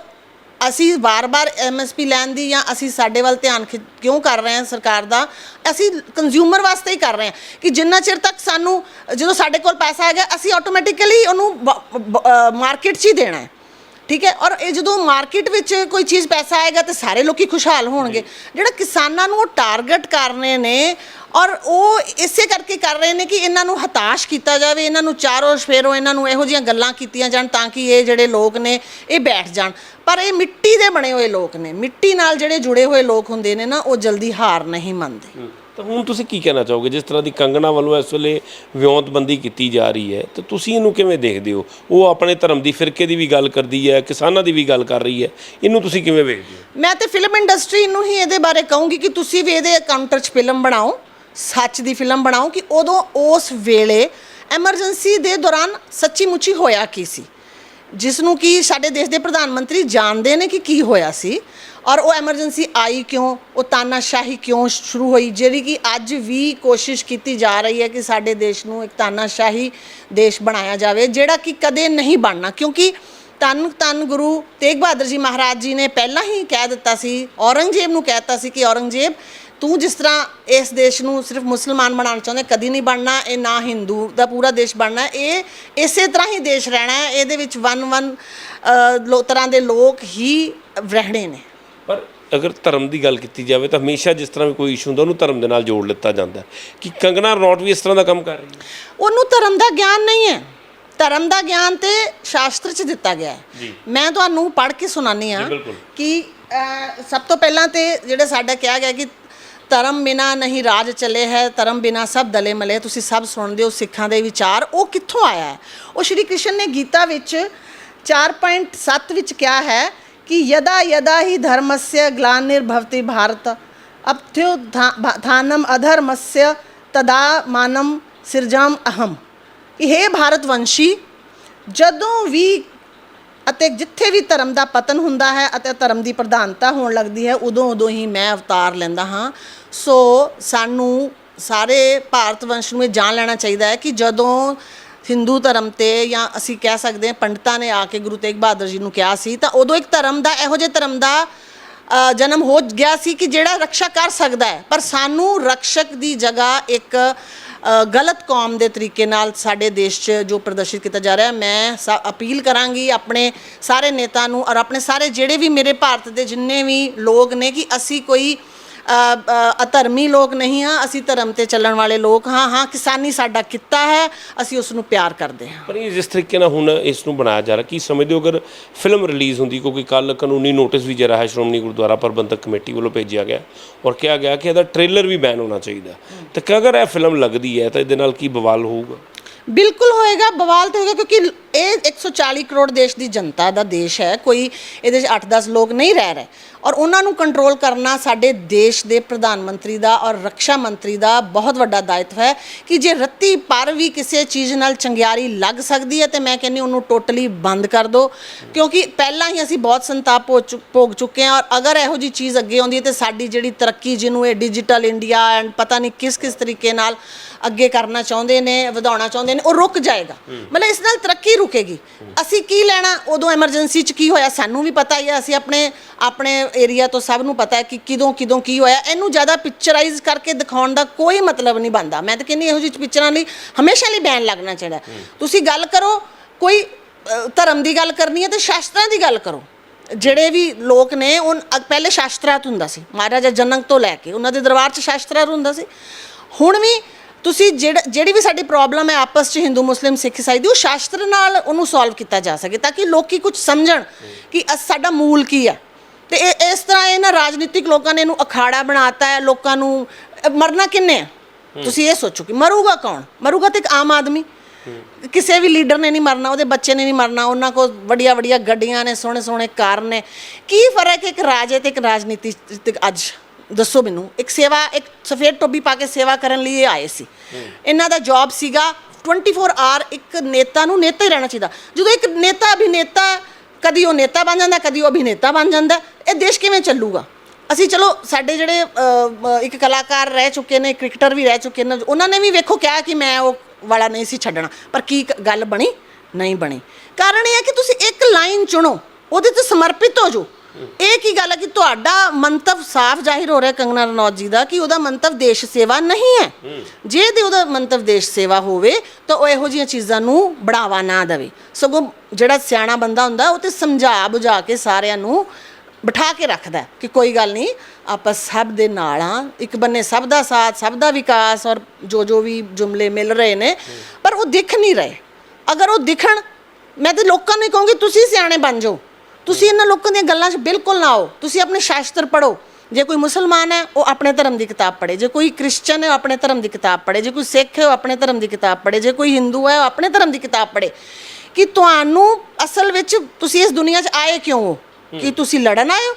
ਅਸੀਂ ਵਾਰ-ਵਾਰ ਐਮਐਸਪੀ ਲੈਣ ਦੀ ਜਾਂ ਅਸੀਂ ਸਾਡੇ ਵੱਲ ਧਿਆਨ ਕਿਉਂ ਕਰ ਰਹੇ ਹਾਂ ਸਰਕਾਰ ਦਾ ਅਸੀਂ ਕੰਜ਼ਿਊਮਰ ਵਾਸਤੇ ਹੀ ਕਰ ਰਹੇ ਹਾਂ ਕਿ ਜਿੰਨਾ ਚਿਰ ਤੱਕ ਸਾਨੂੰ ਜਦੋਂ ਸਾਡੇ ਕੋਲ ਪੈਸਾ ਹੈਗਾ ਅਸੀਂ ਆਟੋਮੈਟਿਕਲੀ ਉਹਨੂੰ ਮਾਰਕੀਟ 'ਚ ਹੀ ਦੇਣਾ ਹੈ। ਠੀਕ ਹੈ? ਔਰ ਇਹ ਜਦੋਂ ਮਾਰਕੀਟ ਵਿੱਚ ਕੋਈ ਚੀਜ਼ ਪੈਸਾ ਆਏਗਾ ਤੇ ਸਾਰੇ ਲੋਕੀ ਖੁਸ਼ਹਾਲ ਹੋਣਗੇ। ਜਿਹੜਾ ਕਿਸਾਨਾਂ ਨੂੰ ਉਹ ਟਾਰਗੇਟ ਕਰਨੇ ਨੇ ਔਰ ਉਹ ਇਸੇ ਕਰਕੇ ਕਰ ਰਹੇ ਨੇ ਕਿ ਇਹਨਾਂ ਨੂੰ ਹਤਾਸ਼ ਕੀਤਾ ਜਾਵੇ ਇਹਨਾਂ ਨੂੰ ਚਾਰੋ ਸਫੇਰੋ ਇਹਨਾਂ ਨੂੰ ਇਹੋ ਜਿਹੀਆਂ ਗੱਲਾਂ ਕੀਤੀਆਂ ਜਾਣ ਤਾਂ ਕਿ ਇਹ ਜਿਹੜੇ ਲੋਕ ਨੇ ਇਹ ਬੈਠ ਜਾਣ। ਪਰ ਇਹ ਮਿੱਟੀ ਦੇ ਬਣੇ ਹੋਏ ਲੋਕ ਨੇ ਮਿੱਟੀ ਨਾਲ ਜਿਹੜੇ ਜੁੜੇ ਹੋਏ ਲੋਕ ਹੁੰਦੇ ਨੇ ਨਾ ਉਹ ਜਲਦੀ ਹਾਰ ਨਹੀਂ ਮੰਨਦੇ। ਤਾਂ ਹੁਣ ਤੁਸੀਂ ਕੀ ਕਹਿਣਾ ਚਾਹੋਗੇ? ਜਿਸ ਤਰ੍ਹਾਂ ਦੀ ਕੰਗਣਾ ਵੱਲੋਂ ਇਸ ਵੇਲੇ ਵਿਉਂਤਬੰਦੀ ਕੀਤੀ ਜਾ ਰਹੀ ਹੈ ਤੇ ਤੁਸੀਂ ਇਹਨੂੰ ਕਿਵੇਂ ਦੇਖਦੇ ਹੋ? ਉਹ ਆਪਣੇ ਧਰਮ ਦੀ ਫਿਰਕੇ ਦੀ ਵੀ ਗੱਲ ਕਰਦੀ ਹੈ ਕਿਸਾਨਾਂ ਦੀ ਵੀ ਗੱਲ ਕਰ ਰਹੀ ਹੈ ਇਹਨੂੰ ਤੁਸੀਂ ਕਿਵੇਂ ਵੇਖਦੇ ਹੋ? ਮੈਂ ਤੇ ਫਿਲਮ ਇੰਡਸਟਰੀ ਨੂੰ ਹੀ ਇਹਦੇ ਬਾਰੇ ਕਹੂੰਗੀ ਕਿ ਤੁਸੀਂ ਵੀ ਇਹਦੇ ਕਾਊਂਟਰ 'ਚ ਫਿਲਮ ਬਣਾਓ। ਸੱਚ ਦੀ ਫਿਲਮ ਬਣਾਓ ਕਿ ਉਦੋਂ ਉਸ ਵੇਲੇ ਐਮਰਜੈਂਸੀ ਦੇ ਦੌਰਾਨ ਸੱਚੀ ਮੁੱਚੀ ਹੋਇਆ ਕੀ ਸੀ? ਜਿਸ ਨੂੰ ਕਿ ਸਾਡੇ ਦੇਸ਼ ਦੇ ਪ੍ਰਧਾਨ ਮੰਤਰੀ ਜਾਣਦੇ ਨੇ ਕਿ ਕੀ ਹੋਇਆ ਸੀ? ਔਰ ਉਹ ਐਮਰਜੈਂਸੀ ਆਈ ਕਿਉਂ? ਉਹ ਤਾਨਾਸ਼ਾਹੀ ਕਿਉਂ ਸ਼ੁਰੂ ਹੋਈ? ਜਿਹੜੀ ਕਿ ਅੱਜ ਵੀ ਕੋਸ਼ਿਸ਼ ਕੀਤੀ ਜਾ ਰਹੀ ਹੈ ਕਿ ਸਾਡੇ ਦੇਸ਼ ਨੂੰ ਇੱਕ ਤਾਨਾਸ਼ਾਹੀ ਦੇਸ਼ ਬਣਾਇਆ ਜਾਵੇ, ਜਿਹੜਾ ਕਿ ਕਦੇ ਨਹੀਂ ਬਣਨਾ। ਕਿਉਂਕਿ ਤਨ ਤਨ ਗੁਰੂ ਤੇਗ ਬਹਾਦਰ ਜੀ ਮਹਾਰਾਜ ਜੀ ਨੇ ਪਹਿਲਾਂ ਹੀ ਕਹਿ ਦਿੱਤਾ ਸੀ, ਔਰੰਗਜ਼ੇਬ ਨੂੰ ਕਹਿਤਾ ਸੀ ਕਿ ਔਰੰਗਜ਼ੇਬ ਤੂੰ ਜਿਸ ਤਰ੍ਹਾਂ ਇਸ ਦੇਸ਼ ਨੂੰ ਸਿਰਫ ਮੁਸਲਮਾਨ ਬਣਾਉਣਾ ਚਾਹੁੰਦਾ ਕਦੀ ਨਹੀਂ ਬਣਨਾ ਇਹ ਨਾ ਹਿੰਦੂ ਦਾ ਪੂਰਾ ਦੇਸ਼ ਬਣਨਾ। ਇਹ ਇਸੇ ਤਰ੍ਹਾਂ ਹੀ ਦੇਸ਼ ਰਹਿਣਾ ਹੈ ਇਹਦੇ ਵਿੱਚ ਵਨ ਵਨ ਲੋ ਤਰ੍ਹਾਂ ਦੇ ਲੋਕ ਹੀ ਰਹਿਣੇ ਨੇ। ਪਰ ਅਗਰ ਧਰਮ ਦੀ ਗੱਲ ਕੀਤੀ ਜਾਵੇ ਤਾਂ ਹਮੇਸ਼ਾ ਜਿਸ ਤਰ੍ਹਾਂ ਵੀ ਕੋਈ ਇਸ਼ੂ ਹੁੰਦਾ ਉਹਨੂੰ ਧਰਮ ਦੇ ਨਾਲ ਜੋੜ ਲਿੱਤਾ ਜਾਂਦਾ ਕਿ ਕੰਗਨਾ ਰਣੌਤ ਵੀ ਇਸ ਤਰ੍ਹਾਂ ਦਾ ਕੰਮ ਕਰ ਰਹੀ ਹੈ। ਉਹਨੂੰ ਧਰਮ ਦਾ ਗਿਆਨ ਨਹੀਂ ਹੈ। ਧਰਮ ਦਾ ਗਿਆਨ ਤੇ ਸ਼ਾਸਤਰ 'ਚ ਦਿੱਤਾ ਗਿਆ ਹੈ। ਮੈਂ ਤੁਹਾਨੂੰ ਪੜ੍ਹ ਕੇ ਸੁਣਾਨੀ ਆ। ਕਿ ਸਭ ਤੋਂ ਪਹਿਲਾਂ ਤੇ ਜਿਹੜੇ ਸਾਡਾ ਕਿਹਾ ਗਿਆ ਕਿ ਧਰਮ ਬਿਨਾ ਨਹੀਂ ਰਾਜ ਚੱਲੇ ਹੈ, ਧਰਮ ਬਿਨਾ ਸਭ ਦਲੇ ਮਲੇ ਤੁਸੀਂ ਸਭ ਸੁਣਦੇ ਹੋ ਸਿੱਖਾਂ ਦੇ ਵਿਚਾਰ। ਉਹ ਕਿੱਥੋਂ ਆਇਆ ਹੈ? ਉਹ ਸ਼੍ਰੀ ਕ੍ਰਿਸ਼ਨ ਨੇ ਗੀਤਾ ਵਿੱਚ 4.7 ਵਿੱਚ ਕਿਹਾ ਹੈ ਕਿ ਯਦਾ ਯਦਾ ਹੀ ਧਰਮਸਯ ਗਲਾਨਿਰਭਵਤੀ ਭਾਰਤ, ਅਪਥਿਉ ਧਾਨਮ ਅਧਰਮਸਯ ਤਦਾ ਮਾਨਮ ਸਿਰਜਾਮ ਅਹਮ ਇਹ ਭਾਰਤ ਵੰਸ਼ੀ ਜਦੋਂ ਵੀ ਅਤੇ ਜਿੱਥੇ ਵੀ ਧਰਮ ਦਾ ਪਤਨ ਹੁੰਦਾ ਹੈ ਅਤੇ ਧਰਮ ਦੀ ਪ੍ਰਧਾਨਤਾ ਹੋਣ ਲੱਗਦੀ ਹੈ, ਉਦੋਂ ਉਦੋਂ ਹੀ ਮੈਂ ਅਵਤਾਰ ਲੈਂਦਾ ਹਾਂ। ਸੋ ਸਾਨੂੰ ਸਾਰੇ ਭਾਰਤ ਵੰਸ਼ ਨੂੰ ਇਹ ਜਾਣ ਲੈਣਾ ਚਾਹੀਦਾ ਹੈ ਕਿ ਜਦੋਂ ਹਿੰਦੂ ਧਰਮ ਤੇ ਜਾਂ ਅਸੀਂ ਕਹਿ ਸਕਦੇ ਹਾਂ ਪੰਡਤਾਂ ਨੇ ਆ ਕੇ ਗੁਰੂ ਤੇਗ ਬਹਾਦਰ ਜੀ ਨੂੰ ਕਿਹਾ ਸੀ, ਤਾਂ ਉਦੋਂ ਇੱਕ ਧਰਮ ਦਾ, ਇਹੋ ਜਿਹੇ ਧਰਮ ਦਾ ਜਨਮ ਹੋ ਗਿਆ ਸੀ ਕਿ ਜਿਹੜਾ ਰੱਖਿਆ ਕਰ ਸਕਦਾ ਹੈ। ਪਰ ਸਾਨੂੰ ਰਕਸ਼ਕ ਦੀ ਜਗ੍ਹਾ ਇੱਕ ਗਲਤ ਕੌਮ ਦੇ ਤਰੀਕੇ ਨਾਲ ਸਾਡੇ ਦੇਸ਼ 'ਚ ਜੋ ਪ੍ਰਦਰਸ਼ਿਤ ਕੀਤਾ ਜਾ ਰਿਹਾ ਮੈਂ ਸਾ- ਅਪੀਲ ਕਰਾਂਗੀ ਆਪਣੇ ਸਾਰੇ ਨੇਤਾ ਨੂੰ ਔਰ ਆਪਣੇ ਸਾਰੇ ਜਿਹੜੇ ਵੀ ਮੇਰੇ ਭਾਰਤ ਦੇ ਜਿੰਨੇ ਵੀ ਲੋਕ ਨੇ ਕਿ ਅਸੀਂ ਕੋਈ ਅਧਰਮੀ ਲੋਕ ਨਹੀਂ ਹਾਂ ਅਸੀਂ ਧਰਮ ਤੇ ਚੱਲਣ ਵਾਲੇ ਲੋਕ ਹਾਂ ਹਾਂ ਕਿਸਾਨੀ ਸਾਡਾ ਕਿੱਤਾ ਹੈ ਅਸੀਂ ਉਸ ਨੂੰ ਪਿਆਰ ਕਰਦੇ ਹਾਂ। ਪਰ ਇਹ ਜਿਸ ਤਰੀਕੇ ਨਾਲ ਹੁਣ ਇਸ ਨੂੰ ਬਣਾਇਆ ਜਾ ਰਿਹਾ ਕੀ ਸਮਝਦੇ ਹੋ ਅਗਰ ਫਿਲਮ ਰਿਲੀਜ਼ ਹੁੰਦੀ ਕਿਉਂਕਿ ਕੱਲ ਕਾਨੂੰਨੀ ਨੋਟਿਸ ਵੀ ਜਿਹੜਾ ਹੈ ਸ਼੍ਰੋਮਣੀ ਗੁਰਦੁਆਰਾ ਪ੍ਰਬੰਧਕ ਕਮੇਟੀ ਵੱਲੋਂ ਭੇਜਿਆ ਗਿਆ ਔਰ ਕਿਹਾ ਗਿਆ ਕਿ ਇਹਦਾ ਟ੍ਰੇਲਰ ਵੀ ਬੈਨ ਹੋਣਾ ਚਾਹੀਦਾ। ਤੇ ਕਿ ਅਗਰ ਇਹ ਫਿਲਮ ਲੱਗਦੀ ਹੈ ਤਾਂ ਇਹਦੇ ਨਾਲ ਕੀ ਬਵਾਲ ਹੋਊਗਾ? ਬਿਲਕੁਲ ਹੋਏਗਾ ਬਵਾਲ ਤੇ ਹੋਏਗਾ ਕਿਉਂਕਿ ਇਹ 140 ਕਰੋੜ ਦੇਸ਼ ਦੀ ਜਨਤਾ ਦਾ ਦੇਸ਼ ਹੈ ਕੋਈ ਇਹਦੇ 'ਚ 8-10 ਲੋਕ ਨਹੀਂ ਰਹਿ ਰਹੇ। ਔਰ ਉਹਨਾਂ ਨੂੰ ਕੰਟਰੋਲ ਕਰਨਾ ਸਾਡੇ ਦੇਸ਼ ਦੇ ਪ੍ਰਧਾਨ ਮੰਤਰੀ ਦਾ ਔਰ ਰੱਖਿਆ ਮੰਤਰੀ ਦਾ ਬਹੁਤ ਵੱਡਾ ਦਾਇਿਤਵ ਹੈ ਕਿ ਜੇ ਰੱਤੀ ਪਰ ਵੀ ਕਿਸੇ ਚੀਜ਼ ਨਾਲ ਚੰਗਿਆਰੀ ਲੱਗ ਸਕਦੀ ਹੈ ਤੇ ਮੈਂ ਕਹਿੰਦੀ ਉਹਨੂੰ ਟੋਟਲੀ ਬੰਦ ਕਰ ਦਿਓ ਕਿਉਂਕਿ ਪਹਿਲਾਂ ਹੀ ਅਸੀਂ ਬਹੁਤ ਸੰਤਾਪ ਭੋਗ ਚੁੱਕੇ ਹਾਂ ਔਰ ਅਗਰ ਇਹੋ ਜੀ ਚੀਜ਼ ਅੱਗੇ ਆਉਂਦੀ ਹੈ ਤੇ ਸਾਡੀ ਜਿਹੜੀ ਤਰੱਕੀ ਜਿਹਨੂੰ ਇਹ ਡਿਜੀਟਲ ਇੰਡੀਆ ਐਂਡ ਪਤਾ ਨਹੀਂ ਕਿਸ ਕਿਸ ਤਰੀਕੇ ਨਾਲ ਅੱਗੇ ਕਰਨਾ ਚਾਹੁੰਦੇ ਨੇ ਵਧਾਉਣਾ ਚਾਹੁੰਦੇ ਨੇ ਉਹ ਰੁਕ ਜਾਏਗਾ। ਮਤਲਬ ਇਸ ਨਾਲ ਤਰੱਕੀ ਰੁਕੇਗੀ। ਅਸੀਂ ਕੀ ਲੈਣਾ? ਉਦੋਂ ਐਮਰਜੈਂਸੀ 'ਚ ਕੀ ਹੋਇਆ? ਸਾਨੂੰ ਵੀ ਪਤਾ ਹੀ ਹੈ ਅਸੀਂ ਆਪਣੇ ਆਪਣੇ ਏਰੀਆ ਤੋਂ ਸਭ ਨੂੰ ਪਤਾ ਹੈ ਕਿ ਕਿਦੋਂ ਕਿਦੋਂ ਕੀ ਹੋਇਆ। ਇਹਨੂੰ ਜ਼ਿਆਦਾ ਪਿਕਚਰਾਈਜ਼ ਕਰਕੇ ਦਿਖਾਉਣ ਦਾ ਕੋਈ ਮਤਲਬ ਨਹੀਂ ਬਣਦਾ। ਮੈਂ ਤਾਂ ਕਹਿੰਦੀ ਇਹੋ ਜਿਹੀ ਪਿਕਚਰਾਂ ਲਈ ਹਮੇਸ਼ਾ ਲਈ ਬੈਨ ਲੱਗਣਾ ਚਾਹੀਦਾ। ਤੁਸੀਂ ਗੱਲ ਕਰੋ, ਕੋਈ ਧਰਮ ਦੀ ਗੱਲ ਕਰਨੀ ਹੈ ਤੇ ਸ਼ਾਸਤਰਾਂ ਦੀ ਗੱਲ ਕਰੋ। ਜਿਹੜੇ ਵੀ ਲੋਕ ਨੇ, ਉਹ ਅ- ਪਹਿਲੇ ਸ਼ਾਸਤਰਾਤ ਹੁੰਦਾ ਸੀ। ਮਹਾਰਾਜਾ ਜਨਕ ਤੋਂ ਲੈ ਕੇ, ਉਹਨਾਂ ਦੇ ਦਰਬਾਰ 'ਚ ਸ਼ਾਸਤਰਾਤ ਹੁੰਦਾ ਸੀ। ਹੁਣ ਵੀ ਤੁਸੀਂ ਜਿਹੜਾ ਜਿਹੜੀ ਵੀ ਸਾਡੀ ਪ੍ਰੋਬਲਮ ਹੈ ਆਪਸ 'ਚ ਹਿੰਦੂ ਮੁਸਲਿਮ ਸਿੱਖ ਈਸਾਈ ਦੀ ਉਹ ਸ਼ਾਸਤਰ ਨਾਲ ਉਹਨੂੰ ਸੋਲਵ ਕੀਤਾ ਜਾ ਸਕੇ ਤਾਂ ਕਿ ਲੋਕੀ ਕੁਝ ਸਮਝਣ ਕਿ ਅਸ- ਸਾਡਾ ਮੂਲ ਕੀ ਹੈ ਤੇ ਇਹ ਇਸ ਤਰ੍ਹਾਂ ਇਹਨਾਂ ਰਾਜਨੀਤਿਕ ਲੋਕਾਂ ਨੇ ਇਹਨੂੰ ਅਖਾੜਾ ਬਣਾਤਾ ਹੈ ਲੋਕਾਂ ਨੂੰ ਮਰਨਾ ਕਿੰਨੇ ਹੈ। ਤੁਸੀਂ ਇਹ ਸੋਚੋ ਕਿ ਮਰੂਗਾ ਕੌਣ? ਮਰੂਗਾ ਤੇ ਇੱਕ ਆਮ ਆਦਮੀ। ਕਿਸੇ ਵੀ ਲੀਡਰ ਨੇ ਨਹੀਂ ਮਰਨਾ ਉਹਦੇ ਬੱਚੇ ਨੇ ਨਹੀਂ ਮਰਨਾ ਉਹਨਾਂ ਕੋਲ ਵੱਡੀਆਂ ਵੱਡੀਆਂ ਗੱਡੀਆਂ ਨੇ ਸੋਹਣੇ ਸੋਹਣੇ ਕਾਰ ਨੇ। ਕੀ ਫ਼ਰਕ ਹੈ ਇੱਕ ਰਾਜੇ ਤੇ ਇੱਕ ਰਾਜਨੀਤੀ ਤੇ ਅੱਜ? ਦੱਸੋ ਮੈਨੂੰ, ਇੱਕ ਸੇਵਾ, ਇੱਕ ਸਫੇਦ ਟੋਪੀ ਪਾ ਕੇ ਸੇਵਾ ਕਰਨ ਲਈ ਇਹ ਆਏ ਸੀ। ਇਹਨਾਂ ਦਾ ਜੌਬ ਸੀਗਾ 24 ਆਰ ਇੱਕ ਨੇਤਾ ਨੂੰ ਨੇਤਾ ਹੀ ਰਹਿਣਾ ਚਾਹੀਦਾ। ਜਦੋਂ ਇੱਕ ਨੇਤਾ ਅਭਿਨੇਤਾ, ਕਦੀ ਉਹ ਨੇਤਾ ਬਣ ਜਾਂਦਾ, ਕਦੀ ਉਹ ਅਭਿਨੇਤਾ ਬਣ ਜਾਂਦਾ, ਇਹ ਦੇਸ਼ ਕਿਵੇਂ ਚੱਲੂਗਾ? ਅਸੀਂ ਚਲੋ, ਸਾਡੇ ਜਿਹੜੇ ਇੱਕ ਕਲਾਕਾਰ ਰਹਿ ਚੁੱਕੇ ਨੇ ਕ੍ਰਿਕਟਰ ਵੀ ਰਹਿ ਚੁੱਕੇ ਨੇ, ਉਹਨਾਂ ਨੇ ਵੀ ਵੇਖੋ ਕਿਹਾ ਕਿ ਮੈਂ ਉਹ ਵਾਲਾ ਨਹੀਂ ਸੀ ਛੱਡਣਾ। ਪਰ ਕੀ ਗੱਲ ਬਣੀ? ਨਹੀਂ ਬਣੀ। ਕਾਰਨ ਇਹ ਹੈ ਕਿ ਤੁਸੀਂ ਇੱਕ ਲਾਈਨ ਚੁਣੋ, ਉਹਦੇ ਤੇ ਸਮਰਪਿਤ ਹੋ ਜਾਓ। ਇਹ ਕੀ ਗੱਲ ਹੈ ਕਿ ਤੁਹਾਡਾ ਮੰਤਵ ਸਾਫ਼ ਜ਼ਾਹਿਰ ਹੋ ਰਿਹਾ ਕੰਗਨਾ ਰਣੌਤ ਜੀ ਦਾ ਕਿ ਉਹਦਾ ਮੰਤਵ ਦੇਸ਼ ਸੇਵਾ ਨਹੀਂ ਹੈ? ਜੇ ਤੇ ਉਹਦਾ ਮੰਤਵ ਦੇਸ਼ ਸੇਵਾ ਹੋਵੇ, ਤਾਂ ਉਹ ਇਹੋ ਜਿਹੀਆਂ ਚੀਜ਼ਾਂ ਨੂੰ ਬੜਾਵਾ ਨਾ ਦੇਵੇ। ਸਗੋਂ ਜਿਹੜਾ ਸਿਆਣਾ ਬੰਦਾ ਹੁੰਦਾ, ਉਹ ਤੇ ਸਮਝਾ ਬੁਝਾ ਕੇ ਸਾਰਿਆਂ ਨੂੰ ਬਿਠਾ ਕੇ ਰੱਖਦਾ ਕਿ ਕੋਈ ਗੱਲ ਨਹੀਂ, ਆਪਾਂ ਸਭ ਦੇ ਨਾਲ ਹਾਂ। ਇੱਕ ਬੰਨੇ ਸਭ ਦਾ ਸਾਥ, ਸਭ ਦਾ ਵਿਕਾਸ ਔਰ ਜੋ ਜੋ ਵੀ ਜੁਮਲੇ ਮਿਲ ਰਹੇ ਨੇ, ਪਰ ਉਹ ਦਿਖ ਨਹੀਂ ਰਹੇ। ਅਗਰ ਉਹ ਦਿਖਣ, ਮੈਂ ਤੇ ਲੋਕਾਂ ਨੂੰ ਕਹੂੰਗੀ, ਤੁਸੀਂ ਸਿਆਣੇ ਬਣ ਜਾਓ। ਤੁਸੀਂ ਇਹਨਾਂ ਲੋਕਾਂ ਦੀਆਂ ਗੱਲਾਂ 'ਚ ਬਿਲਕੁਲ ਨਾ ਆਓ। ਤੁਸੀਂ ਆਪਣੇ ਸ਼ਾਸਤਰ ਪੜੋ ਜੇ ਕੋਈ ਮੁਸਲਮਾਨ ਹੈ ਉਹ ਆਪਣੇ ਧਰਮ ਦੀ ਕਿਤਾਬ ਪੜ੍ਹੇ। ਜੇ ਕੋਈ ਕ੍ਰਿਸਚਨ ਹੈ ਉਹ ਆਪਣੇ ਧਰਮ ਦੀ ਕਿਤਾਬ ਪੜ੍ਹੇ। ਜੇ ਕੋਈ ਸਿੱਖ ਹੈ ਉਹ ਆਪਣੇ ਧਰਮ ਦੀ ਕਿਤਾਬ ਪੜ੍ਹੇ। ਜੇ ਕੋਈ ਹਿੰਦੂ ਹੈ ਉਹ ਆਪਣੇ ਧਰਮ ਦੀ ਕਿਤਾਬ ਪੜ੍ਹੇ। ਕਿ ਤੁਹਾਨੂੰ ਅਸਲ ਵਿੱਚ ਤੁਸੀਂ ਇਸ ਦੁਨੀਆ 'ਚ ਆਏ ਕਿਉਂ ਹੋ? ਕਿ ਤੁਸੀਂ ਲੜਨ ਆਏ ਹੋ?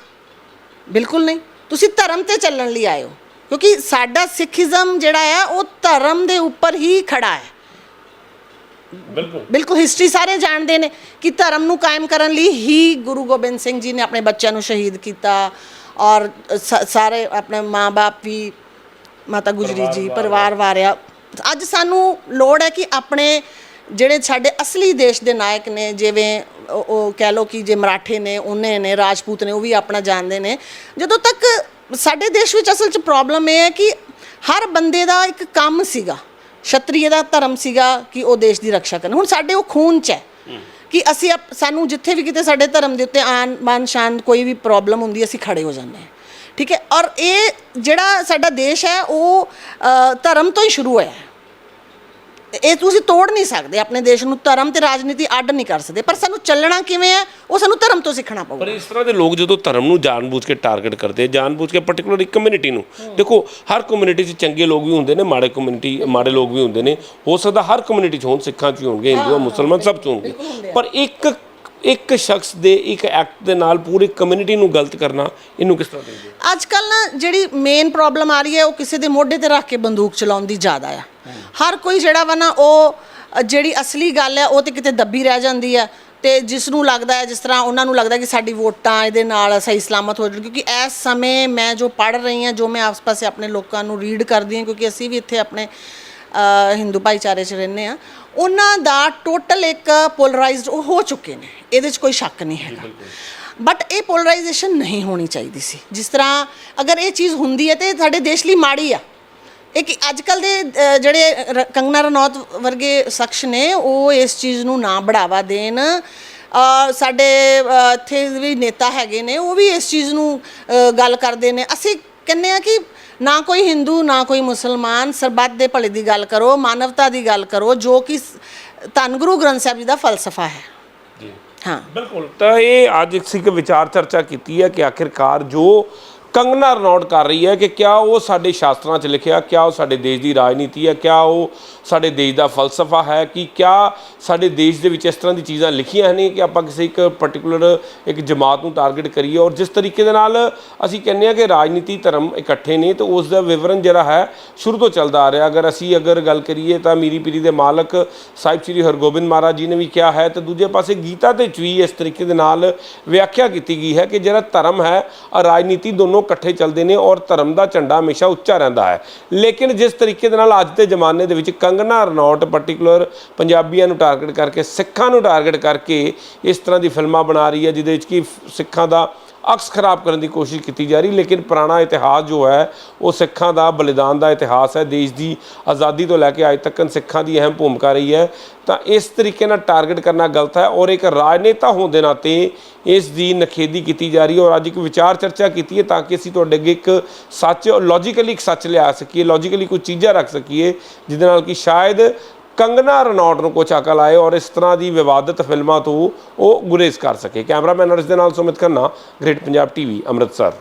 ਬਿਲਕੁਲ ਨਹੀਂ। ਤੁਸੀਂ ਧਰਮ ਤੇ ਚੱਲਣ ਲਈ ਆਏ ਹੋ। ਕਿਉਂਕਿ ਸਾਡਾ ਸਿੱਖੀਜ਼ਮ ਜਿਹੜਾ ਹੈ ਉਹ ਧਰਮ ਦੇ ਉੱਪਰ ਹੀ ਖੜਾ ਹੈ। ਬਿਲਕੁਲ। ਬਿਲਕੁਲ ਹਿਸਟਰੀ ਸਾਰੇ ਜਾਣਦੇ ਨੇ ਕਿ ਧਰਮ ਨੂੰ ਕਾਇਮ ਕਰਨ ਲਈ ਹੀ ਗੁਰੂ ਗੋਬਿੰਦ ਸਿੰਘ ਜੀ ਨੇ ਆਪਣੇ ਬੱਚਿਆਂ ਨੂੰ ਸ਼ਹੀਦ ਕੀਤਾ ਔਰ ਸ- ਸਾਰੇ ਆਪਣੇ ਮਾਪੇ ਵੀ ਮਾਤਾ ਗੁਜਰੀ ਜੀ ਪਰਿਵਾਰ ਵਾਰਿਆ। ਅੱਜ ਸਾਨੂੰ ਲੋੜ ਹੈ ਕਿ ਆਪਣੇ ਜਿਹੜੇ ਸਾਡੇ ਅਸਲੀ ਦੇਸ਼ ਦੇ ਨਾਇਕ ਨੇ ਜਿਵੇਂ ਉਹ ਉਹ ਕਹਿ ਲਓ ਕਿ ਜੇ ਮਰਾਠੇ ਨੇ ਉਹਨੇ ਨੇ ਰਾਜਪੂਤ ਨੇ ਉਹ ਵੀ ਆਪਣਾ ਜਾਣਦੇ ਨੇ। ਜਦੋਂ ਤੱਕ ਸਾਡੇ ਦੇਸ਼ ਵਿੱਚ ਅਸਲ 'ਚ ਪ੍ਰੋਬਲਮ ਇਹ ਹੈ ਕਿ ਹਰ ਬੰਦੇ ਦਾ ਇੱਕ ਕੰਮ ਸੀਗਾ। ਛਤਰੀਏ ਦਾ ਧਰਮ ਸੀਗਾ ਕਿ ਉਹ ਦੇਸ਼ ਦੀ ਰੱਖਿਆ ਕਰਨ। ਹੁਣ ਸਾਡੇ ਉਹ ਖੂਨ 'ਚ ਹੈ ਕਿ ਅਸੀਂ ਆਪ- ਸਾਨੂੰ ਜਿੱਥੇ ਵੀ ਕਿਤੇ ਸਾਡੇ ਧਰਮ ਦੇ ਉੱਤੇ ਆਨ ਮਾਨ ਸ਼ਾਨ ਕੋਈ ਵੀ ਪ੍ਰੋਬਲਮ ਹੁੰਦੀ ਹੈ, ਅਸੀਂ ਖੜੇ ਹੋ ਜਾਂਦੇ ਹਾਂ। ਠੀਕ ਹੈ? ਔਰ ਇਹ ਜਿਹੜਾ ਸਾਡਾ ਦੇਸ਼ ਹੈ ਉਹ ਅ, ਧਰਮ ਤੋਂ ਹੀ ਸ਼ੁਰੂ ਹੋਇਆ ਹੈ। ਇਹ ਤੁਸੀਂ ਤੋੜ ਨਹੀਂ ਸਕਦੇ ਆਪਣੇ ਦੇਸ਼ ਨੂੰ ਧਰਮ ਤੇ ਰਾਜਨੀਤੀ ਅੱਡ ਨਹੀਂ ਕਰ ਸਕਦੇ ਪਰ ਸਾਨੂੰ ਚੱਲਣਾ ਕਿਵੇਂ ਹੈ ਉਹ ਸਾਨੂੰ ਧਰਮ ਤੋਂ ਸਿੱਖਣਾ ਪਊਗਾ। ਪਰ ਇਸ ਤਰ੍ਹਾਂ ਦੇ ਲੋਕ ਜਦੋਂ ਧਰਮ ਨੂੰ ਜਾਣਬੁੱਝ ਕੇ ਟਾਰਗੇਟ ਕਰਦੇ ਆ ਜਾਣਬੁੱਝ ਕੇ ਪਾਰਟਿਕੂਲਰ ਇੱਕ ਕਮਿਊਨਿਟੀ ਨੂੰ ਦੇਖੋ ਹਰ ਕਮਿਊਨਿਟੀ 'ਚ ਚੰਗੇ ਲੋਕ ਵੀ ਹੁੰਦੇ ਨੇ ਮਾੜੇ ਕਮਿਊਨਿਟੀ ਮਾੜੇ ਲੋਕ ਵੀ ਹੁੰਦੇ ਨੇ ਹੋ ਸਕਦਾ ਹਰ ਕਮਿਊਨਿਟੀ 'ਚ ਹੋਣ ਸਿੱਖਾਂ 'ਚ ਵੀ ਹੋਣਗੇ ਹਿੰਦੂ ਮੁਸਲਮਾਨ ਸਭ 'ਚ ਹੋਣਗੇ। ਪਰ ਇੱਕ ਇੱਕ ਸ਼ਖਸ ਦੇ ਇੱਕ ਐਕਟ ਦੇ ਨਾਲ ਪੂਰੀ ਕਮਿਊਨਿਟੀ ਨੂੰ ਗਲਤ ਕਰਨਾ ਇਹਨੂੰ ਕਿਸ ਤਰ੍ਹਾਂ ਦੇਖਦੇ ਅੱਜ ਕੱਲ ਨਾ ਜਿਹੜੀ ਮੇਨ ਪ੍ਰੋਬਲਮ ਆ ਰਹੀ ਹੈ ਉਹ ਕਿਸੇ ਦੇ ਮੋਢੇ ਤੇ ਰੱਖ ਕੇ ਬੰਦੂਕ ਚਲਾਉਣ ਦੀ ਜ਼ਿਆਦਾ ਆ। ਹਰ ਕੋਈ ਜਿਹੜਾ ਵਾ ਨਾ ਉਹ ਜਿਹੜੀ ਅਸਲੀ ਗੱਲ ਹੈ, ਉਹ ਤੇ ਕਿਤੇ ਦੱਬੀ ਰਹਿ ਜਾਂਦੀ ਹੈ। ਤੇ ਜਿਸ ਨੂੰ ਲੱਗਦਾ ਹੈ, ਜਿਸ ਤਰ੍ਹਾਂ ਉਹਨਾਂ ਨੂੰ ਲੱਗਦਾ ਕਿ ਸਾਡੀ ਵੋਟਾਂ ਇਹਦੇ ਨਾਲ ਸਹੀ ਸਲਾਮਤ ਹੋ ਜਾਣ। ਕਿਉਂਕਿ ਇਸ ਸਮੇਂ ਮੈਂ ਜੋ ਪੜ੍ਹ ਰਹੀ ਹਾਂ, ਜੋ ਮੈਂ ਆਸ-ਪਾਸੇ ਆਪਣੇ ਲੋਕਾਂ ਨੂੰ ਰੀਡ ਕਰਦੀ ਹਾਂ, ਕਿਉਂਕਿ ਅਸੀਂ ਵੀ ਇੱਥੇ ਆਪਣੇ ਹਿੰਦੂ ਭਾਈਚਾਰੇ 'ਚ ਰਹਿੰਦੇ ਆ ਉਹਨਾਂ ਦਾ ਟੋਟਲ ਇੱਕ ਪੋਲਰਾਈਜ਼ਡ ਉਹ ਹੋ ਚੁੱਕੇ ਨੇ। ਇਹਦੇ 'ਚ ਕੋਈ ਸ਼ੱਕ ਨਹੀਂ ਹੈਗਾ। ਬਟ ਇਹ ਪੋਲਰਾਈਜੇਸ਼ਨ ਨਹੀਂ ਹੋਣੀ ਚਾਹੀਦੀ ਸੀ। ਜਿਸ ਤਰ੍ਹਾਂ ਅਗਰ ਇਹ ਚੀਜ਼ ਹੁੰਦੀ ਹੈ ਤੇ ਸਾਡੇ ਦੇਸ਼ ਲਈ ਮਾੜੀ ਆ। ਇਹ ਕਿ ਅੱਜ ਕੱਲ ਦੇ ਅ, ਜਿਹੜੇ ਰ- ਕੰਗਨਾ ਰਣੌਤ ਵਰਗੇ ਸ਼ਖਸ ਨੇ ਉਹ ਇਸ ਚੀਜ਼ ਨੂੰ ਨਾ ਬੜਾਵਾ ਦੇਣ। ਅ, ਸਾਡੇ ਅ, ਇੱਥੇ ਵੀ ਨੇਤਾ ਹੈਗੇ ਨੇ ਉਹ ਵੀ ਇਸ ਚੀਜ਼ ਨੂੰ ਅ, ਗੱਲ ਕਰਦੇ ਨੇ। ਅਸੀਂ ਕਹਿੰਦੇ ਆ ਕਿ ਨਾ ਕੋਈ ਹਿੰਦੂ ਨਾ ਕੋਈ ਮੁਸਲਮਾਨ ਸਰਬੱਤ ਦੇ ਭਲੇ ਦੀ ਗੱਲ ਕਰੋ ਮਾਨਵਤਾ ਦੀ ਗੱਲ ਕਰੋ ਜੋ ਕਿ ਸ- ਧੰਨ ਗੁਰੂ ਗ੍ਰੰਥ ਸਾਹਿਬ ਜੀ ਦਾ ਫਲਸਫਾ ਹੈ। ਜੀ। ਹਾਂ। ਬਿਲਕੁਲ। ਤਾਂ ਇਹ ਅੱਜ ਅਸੀਂ ਇੱਕ ਵਿਚਾਰ ਚਰਚਾ ਕੀਤੀ ਹੈ ਕਿ ਆਖਿਰਕਾਰ ਜੋ ਕੰਗਨਾ ਰਣੌਤ ਕਰ ਰਹੀ ਹੈ ਕਿ ਕਿਆ ਉਹ ਸਾਡੇ ਸ਼ਾਸਤਰਾਂ 'ਚ ਲਿਖਿਆ, ਕਿਆ ਉਹ ਸਾਡੇ ਦੇਸ਼ ਦੀ ਰਾਜਨੀਤੀ ਹੈ, ਕਿਆ ਉਹ ਸਾਡੇ ਦੇਸ਼ ਦਾ ਫਲਸਫਾ ਹੈ, ਕਿ ਕਿਆ ਸਾਡੇ ਦੇਸ਼ ਦੇ ਵਿੱਚ ਇਸ ਤਰ੍ਹਾਂ ਦੀ ਚੀਜ਼ਾਂ ਲਿਖੀਆਂ ਨੇ ਕਿ ਆਪਾਂ ਕਿਸੇ ਇੱਕ ਪਾਰਟਿਕੂਲਰ ਇੱਕ ਜਮਾਤ ਨੂੰ ਟਾਰਗੇਟ ਕਰੀਏ ਔਰ ਜਿਸ ਤਰੀਕੇ ਦੇ ਨਾਲ ਅਸੀਂ ਕਹਿੰਦੇ ਹਾਂ ਕਿ ਰਾਜਨੀਤੀ ਧਰਮ ਇਕੱਠੇ ਨੇ ਤੇ ਉਸ ਦਾ ਵਿਵਰਣ ਜਿਹੜਾ ਹੈ ਸ਼ੁਰੂ ਤੋਂ ਚੱਲਦਾ ਆ ਰਿਹਾ। ਅਗਰ ਅਸੀਂ ਅਗਰ ਗੱਲ ਕਰੀਏ ਤਾਂ ਮੀਰੀ ਪੀਰੀ ਦੇ ਮਾਲਕ ਸਾਹਿਬ ਸ੍ਰੀ ਹਰਗੋਬਿੰਦ ਮਹਾਰਾਜ ਜੀ ਨੇ ਵੀ ਕਿਹਾ ਹੈ ਤੇ ਦੂਜੇ ਪਾਸੇ ਗੀਤਾ ਦੇ ਵਿੱਚ ਵੀ ਇਸ ਤਰੀਕੇ ਦੇ ਨਾਲ ਵਿਆਖਿਆ ਕੀਤੀ ਗਈ ਹੈ ਕਿ ਜਿਹੜਾ ਧਰਮ ਹੈ ਔਰ ਰਾਜਨੀਤੀ ਦੋਨੋਂ ਇਕੱਠੇ ਚੱਲਦੇ ਨੇ ਔਰ ਧਰਮ ਦਾ ਝੰਡਾ ਹਮੇਸ਼ਾ ਉੱਚਾ ਰਹਿੰਦਾ ਹੈ। ਲੇਕਿਨ ਜਿਸ ਤਰੀਕੇ ਦੇ ਨਾਲ ਅੱਜ ਦੇ ਜ਼ਮਾਨੇ ਦੇ ਵਿੱਚ ਕੰਗਨਾ ਰਣੌਤ ਪਾਰਟਿਕੂਲਰ ਪੰਜਾਬੀਆਂ ਨੂੰ ਟਾਰਗੇਟ ਕਰਕੇ, ਸਿੱਖਾਂ ਨੂੰ ਟਾਰਗੇਟ ਕਰਕੇ ਇਸ ਤਰ੍ਹਾਂ ਦੀ ਫਿਲਮਾਂ ਬਣਾ ਰਹੀ ਹੈ, ਜਿਹਦੇ ਵਿੱਚ ਕਿ ਸਿੱਖਾਂ ਦਾ ਅਕਸ ਖਰਾਬ ਕਰਨ ਦੀ ਕੋਸ਼ਿਸ਼ ਕੀਤੀ ਜਾ ਰਹੀ, ਲੇਕਿਨ ਪੁਰਾਣਾ ਇਤਿਹਾਸ ਜੋ ਹੈ, ਉਹ ਸਿੱਖਾਂ ਦਾ ਬਲੀਦਾਨ ਦਾ ਇਤਿਹਾਸ ਹੈ। ਦੇਸ਼ ਦੀ ਆਜ਼ਾਦੀ ਤੋਂ ਲੈ ਕੇ ਅੱਜ ਤੱਕ ਸਿੱਖਾਂ ਦੀ ਅਹਿਮ ਭੂਮਿਕਾ ਰਹੀ ਹੈ। ਤਾਂ ਇਸ ਤਰੀਕੇ ਨਾਲ ਟਾਰਗੇਟ ਕਰਨਾ ਗਲਤ ਹੈ ਔਰ ਇੱਕ ਰਾਜਨੇਤਾ ਹੋਣ ਦੇ ਨਾਤੇ ਇਸ ਦੀ ਨਖੇਦੀ ਕੀਤੀ ਜਾ ਰਹੀ ਹੈ ਔਰ ਅੱਜ ਇੱਕ ਵਿਚਾਰ ਚਰਚਾ ਕੀਤੀ ਹੈ ਤਾਂ ਕਿ ਅਸੀਂ ਤੁਹਾਡੇ ਅੱਗੇ ਇੱਕ ਸੱਚ ਲੌਜੀਕਲੀ ਇੱਕ ਸੱਚ ਲਿਆ ਸਕੀਏ ਲੌਜੀਕਲੀ ਕੁਝ ਚੀਜ਼ਾਂ ਰੱਖ ਸਕੀਏ, ਜਿਹਦੇ ਨਾਲ ਕਿ ਸ਼ਾਇਦ ਕੰਗਨਾ ਰਣੌਤ ਨੂੰ ਕੁਝ ਅਕਲ ਆਏ ਔਰ ਇਸ ਤਰ੍ਹਾਂ ਦੀ ਵਿਵਾਦਤ ਫਿਲਮਾਂ ਤੋਂ ਉਹ ਗੁਰੇਜ਼ ਕਰ ਸਕੇ। ਕੈਮਰਾਮੈਨ ਅਰਸ਼ ਦੇ ਨਾਲ ਸੁਮਿਤ ਖੰਨਾ ਗ੍ਰੇਟ ਪੰਜਾਬ ਟੀਵੀ ਅੰਮ੍ਰਿਤਸਰ।